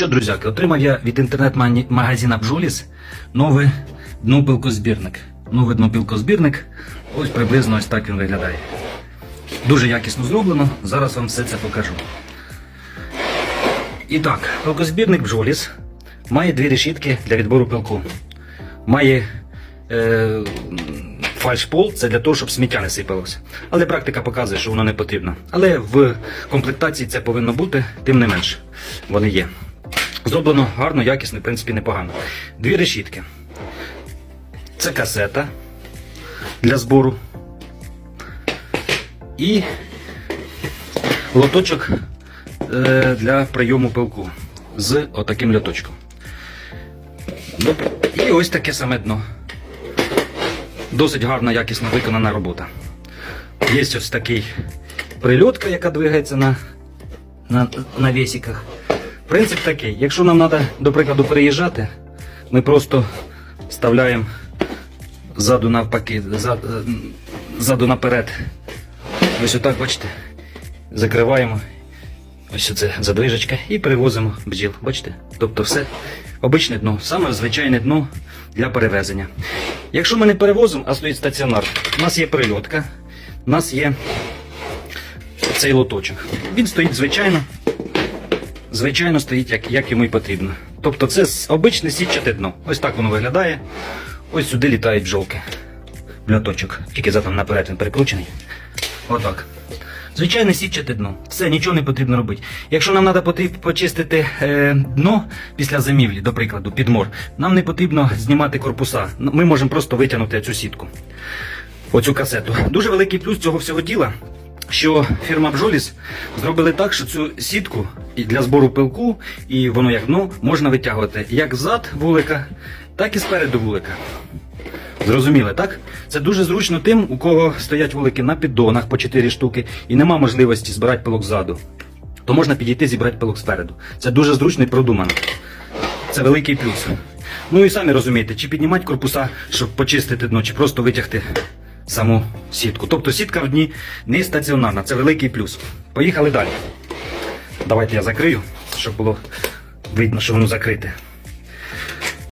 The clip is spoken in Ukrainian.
Що, друзяки, отримав я від інтернет-магазина Бжоліс новий днопилкозбірник. Новий днопилкозбірник. Ось приблизно ось так він виглядає. Дуже якісно зроблено. Зараз вам все це покажу. І так, пилкозбірник Бжоліс має дві решітки для відбору пилку. Має е, фальшпол, це для того, щоб сміття не сипалося. Але практика показує, що воно не потрібно. Але в комплектації це повинно бути, тим не менше. Вони є. Зроблено гарно, якісно, в принципі, непогано. Дві решітки. Це касета для збору. І лоточок е, для прийому пилку з отаким льоточком. Ну, І ось таке саме дно. Досить гарна, якісно виконана робота. Є ось такий прильотка, яка двигається на, на, на весіках. Принцип такий, якщо нам треба, до прикладу, переїжджати, ми просто вставляємо ззаду навпаки, ззаду наперед. Ось отак, бачите, закриваємо. Ось це задвижечка і перевозимо бджіл. Бачите? Тобто все обичне дно, саме звичайне дно для перевезення. Якщо ми не перевозимо, а стоїть стаціонар, у нас є прильотка, у нас є цей лоточок. Він стоїть звичайно, звичайно стоїть, як, як йому і потрібно. Тобто це обичне сітчате дно. Ось так воно виглядає. Ось сюди літають бджолки. В льоточок. Тільки задом наперед він перекручений. Отак. Звичайне сітчате дно. Все, нічого не потрібно робити. Якщо нам треба почистити е, дно після зимівлі, до прикладу, підмор, нам не потрібно знімати корпуса. Ми можемо просто витягнути цю сітку, оцю касету. Дуже великий плюс цього всього діла, що фірма Бжоліс зробили так, що цю сітку для збору пилку, і воно як дно, можна витягувати як ззад вулика, так і спереду вулика. Зрозуміли, так? Це дуже зручно тим, у кого стоять вулики на піддонах по 4 штуки і нема можливості збирати пилок ззаду. То можна підійти зібрати пилок спереду. Це дуже зручно і продумано. Це великий плюс. Ну і самі розумієте, чи піднімати корпуса, щоб почистити дно, чи просто витягти саму сітку. Тобто сітка в дні не стаціонарна, це великий плюс. Поїхали далі. Давайте я закрию, щоб було видно, що воно закрите.